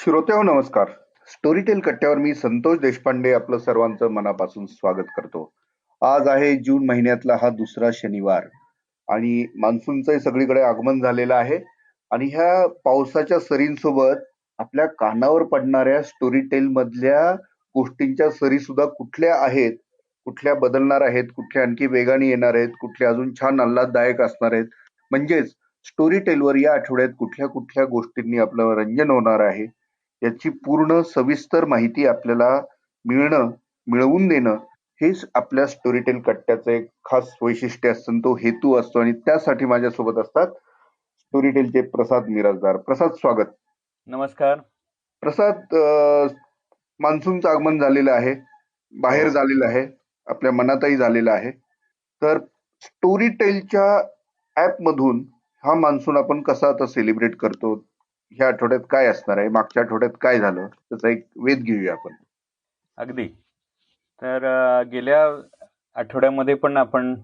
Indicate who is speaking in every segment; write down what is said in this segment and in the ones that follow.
Speaker 1: श्रोते हो नमस्कार. स्टोरीटेल कट्ट्यावर मी संतोष देशपांडे आपलं सर्वांचं मनापासून स्वागत करतो. आज आहे जून महिन्यातला हा दुसरा शनिवार आणि मान्सूनचं सगळीकडे आगमन झालेलं आहे आणि ह्या पावसाच्या सरींसोबत आपल्या कानावर पडणाऱ्या स्टोरीटेल मधल्या गोष्टींच्या सरी सुद्धा कुठल्या आहेत कुठल्या बदलणार आहेत कुठल्या आणखी वेगाने येणार आहेत कुठल्या अजून छान आल्हाददायक असणार आहेत. म्हणजेच स्टोरी टेलवर या आठवड्यात कुठल्या कुठल्या गोष्टींनी आपलं रंजन होणार आहे याची पूर्ण सविस्तर माहिती आपल्याला मिळणं मिळवून देणं हेच आपल्या स्टोरीटेल कट्ट्याचं एक खास वैशिष्ट्य असतं. तो हेतू असतो आणि त्यासाठी माझ्यासोबत असतात स्टोरीटेलचे प्रसाद मिराजदार प्रसाद स्वागत.
Speaker 2: नमस्कार.
Speaker 1: प्रसाद मान्सूनचं आगमन झालेलं आहे. बाहेर
Speaker 2: हो.
Speaker 1: झालेलं आहे. आपल्या मनातही झालेलं आहे. तर स्टोरी टेलच्या ऍप मधून हा मान्सून आपण कसा आता सेलिब्रेट करतो? ह्या आठवड्यात काय असणार आहे? मागच्या आठवड्यात काय झालं? त्याचा एक वेध घेऊया आपण.
Speaker 2: अगदी. तर गेल्या आठवड्यामध्ये पण आपण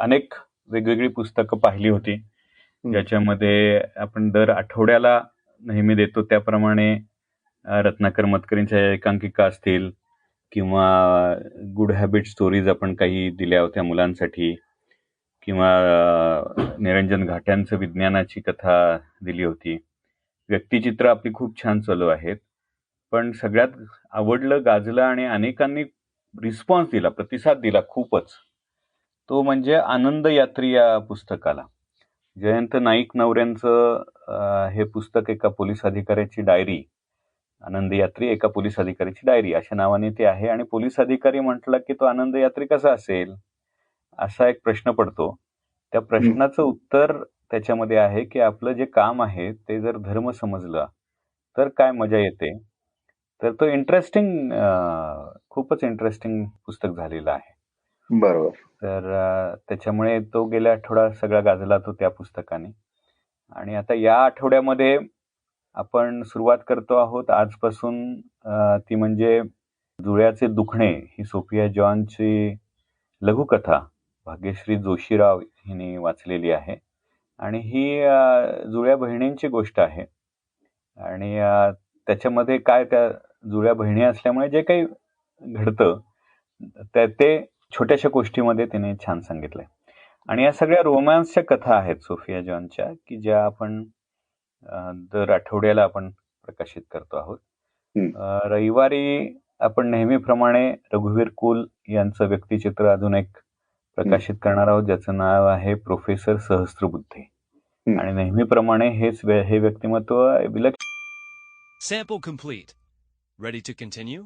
Speaker 2: अनेक वेगवेगळी पुस्तकं पाहिली होती. ज्याच्यामध्ये आपण दर आठवड्याला नेहमी देतो. त्याप्रमाणे रत्नाकर मतकरींच्या एकांकिका असतील किंवा गुड हॅबिट स्टोरीज आपण काही दिल्या होत्या मुलांसाठी किंवा निरंजन घाट्यांचं विज्ञानाची कथा दिली होती. व्यक्तिचित्र आपली खूप छान चालू आहेत. पण सगळ्यात आवडलं गाजलं आणि अनेकांनी रिस्पॉन्स दिला प्रतिसाद दिला खूपच. तो म्हणजे आनंद यात्री या पुस्तकाला. जयंत नाईक नवऱ्यांचं हे पुस्तक एका पोलीस अधिकाऱ्याची डायरी आनंद यात्री एका पोलीस अधिकाऱ्याची डायरी अशा नावाने ते आहे. आणि पोलीस अधिकारी म्हटलं की तो आनंद यात्री कसा असेल? असा एक प्रश्न पडतो. त्या प्रश्नाचं उत्तर त्याच्यामध्ये आहे की आपलं जे काम आहे ते जर धर्म समजलं तर काय मजा येते? तर तो इंटरेस्टिंग खूपच इंटरेस्टिंग पुस्तक झालेलं आहे.
Speaker 1: बरोबर.
Speaker 2: तर त्याच्यामुळे तो गेल्या आठवडा सगळा गाजला तो त्या पुस्तकाने. आणि आता या आठवड्यामध्ये आपण सुरुवात करतो आहोत आजपासून ती म्हणजे जुळ्याचे दुखणे ही सोफिया जॉनची लघुकथा भाग्यश्री जोशीराव हिने वाचलेली आहे. आणि ही जुळ्या बहिणींची गोष्ट आहे. आणि त्याच्यामध्ये काय त्या जुळ्या बहिणी असल्यामुळे जे काही घडतं त्या ते छोट्याशा गोष्टीमध्ये तिने छान सांगितलंय. आणि या सगळ्या रोमॅन्सच्या कथा आहेत सोफिया जॉनच्या की ज्या आपण दर आठवड्याला आपण प्रकाशित करतो आहोत. रविवारी आपण नेहमीप्रमाणे रघुवीर कुल यांचं व्यक्तिचित्र अजून एक प्रकाशित करणार आहोत ज्याचं नाव आहे प्रोफेसर सहस्त्रबुद्धे. आणि नेहमीप्रमाणे हेच व्य- हे व्यक्तिमत्व विलक्षण
Speaker 3: Sample complete. Ready to continue?